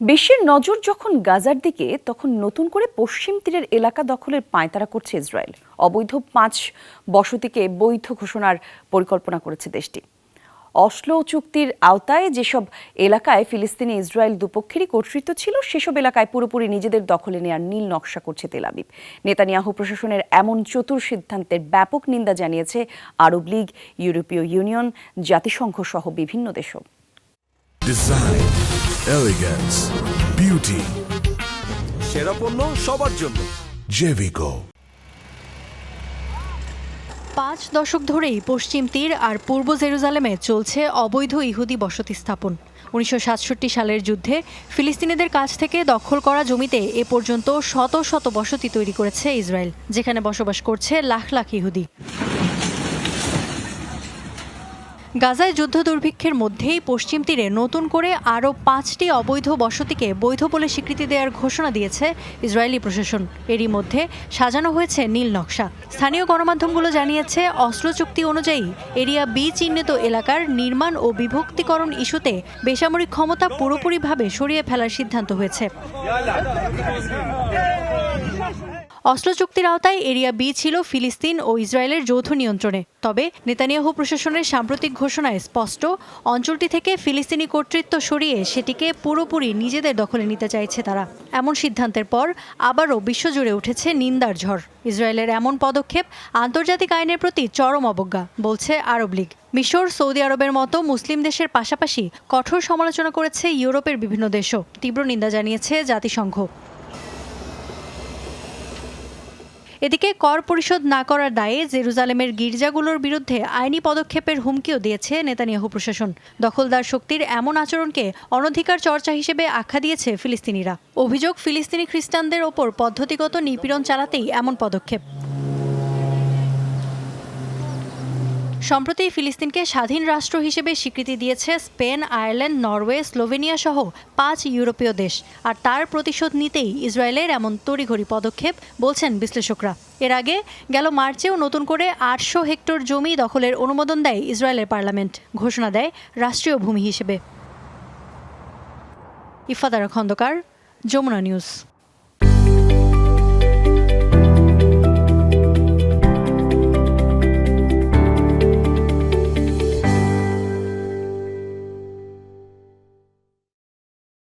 বিশ্বের নজর যখন গাজার দিকে, তখন নতুন করে পশ্চিম তীরের এলাকা দখলের পায়তারা করছে ইসরায়েল। অবৈধ পাঁচ বসতিকে বৈধ ঘোষণার পরিকল্পনা করেছে দেশটি। অসলো চুক্তির আওতায় যেসব এলাকায় ফিলিস্তিনি ইসরায়েল দুপক্ষেরই কর্তৃত্ব ছিল, সেসব এলাকায় পুরোপুরি নিজেদের দখলে নেওয়ার নীল নকশা করছে তেল আবিব। নেতানিয়াহু প্রশাসনের এমন চতুর সিদ্ধান্তের ব্যাপক নিন্দা জানিয়েছে আরব লীগ, ইউরোপীয় ইউনিয়ন, জাতিসংঘ সহ বিভিন্ন দেশও। Elegance, beauty, সেরা পণ্য সবার জন্য। Jevico. পাঁচ দশক ধরেই পশ্চিম তীর আর পূর্ব জেরুজালেমে চলছে অবৈধ ইহুদি বসতি স্থাপন। উনিশশো সাতষট্টি সালের যুদ্ধে ফিলিস্তিনিদের কাছ থেকে দখল করা জমিতে এ পর্যন্ত শত শত বসতি তৈরি করেছে ইসরায়েল যেখানে বসবাস করছে লাখ লাখ ইহুদি। গাজায় যুদ্ধ দুর্ভিক্ষের মধ্যেই পশ্চিম তীরে নতুন করে আরও পাঁচটি অবৈধ বসতিকে বৈধ বলে স্বীকৃতি দেওয়ার ঘোষণা দিয়েছে ইসরায়েলি প্রশাসন। এরই মধ্যে সাজানো হয়েছে নীল নকশা। স্থানীয় গণমাধ্যমগুলো জানিয়েছে, অস্ত্র চুক্তি অনুযায়ী এরিয়া বি চিহ্নিত এলাকার নির্মাণ ও বিভক্তিকরণ ইস্যুতে বেসামরিক ক্ষমতা পুরোপুরিভাবে সরিয়ে ফেলার সিদ্ধান্ত হয়েছে। অস্ত্র চুক্তির আওতায় এরিয়া বি ছিল ফিলিস্তিন ও ইসরায়েলের যৌথ নিয়ন্ত্রণে। তবে নেতানিয়াহু প্রশাসনের সাম্প্রতিক ঘোষণায় স্পষ্ট, অঞ্চলটি থেকে ফিলিস্তিনি কর্তৃত্ব সরিয়ে সেটিকে পুরোপুরি নিজেদের দখলে নিতে চাইছে তারা। এমন সিদ্ধান্তের পর আবারও বিশ্বজুড়ে উঠেছে নিন্দার ঝড়। ইসরায়েলের এমন পদক্ষেপ আন্তর্জাতিক আইনের প্রতি চরম অবজ্ঞা, বলছে আরব লীগ। মিশর, সৌদি আরবের মতো মুসলিম দেশের পাশাপাশি কঠোর সমালোচনা করেছে ইউরোপের বিভিন্ন দেশও, তীব্র নিন্দা জানিয়েছে জাতিসংঘ। এদিকে কর পরিশোধ না করার দায়ে জেরুজালেমের গির্জাগুলোর বিরুদ্ধে আইনি পদক্ষেপের হুমকিও দিয়েছে নেতানিয়াহু প্রশাসন। দখলদার শক্তির এমন আচরণকে অনধিকার চর্চা হিসেবে আখ্যা দিয়েছে ফিলিস্তিনিরা। অভিযোগ, ফিলিস্তিনি খ্রিস্টানদের ওপর পদ্ধতিগত নিপীড়ন চালাতেই এমন পদক্ষেপ। সম্প্রতি ফিলিস্তিনকে স্বাধীন রাষ্ট্র হিসেবে স্বীকৃতি দিয়েছে স্পেন, আয়ারল্যান্ড, নরওয়ে, স্লোভেনিয়া সহ পাঁচ ইউরোপীয় দেশ। আর তার প্রতিশোধ নিতেই ইসরায়েলের এমন তড়িঘড়ি পদক্ষেপ, বলছেন বিশ্লেষকরা। এর আগে গেল মার্চেও নতুন করে আটশো হেক্টর জমি দখলের অনুমোদন দেয় ইসরায়েলের পার্লামেন্ট। ঘোষণা দেয় রাষ্ট্রীয় ভূমি হিসেবে। ইফাদারা খন্দকার, যমুনা নিউজ।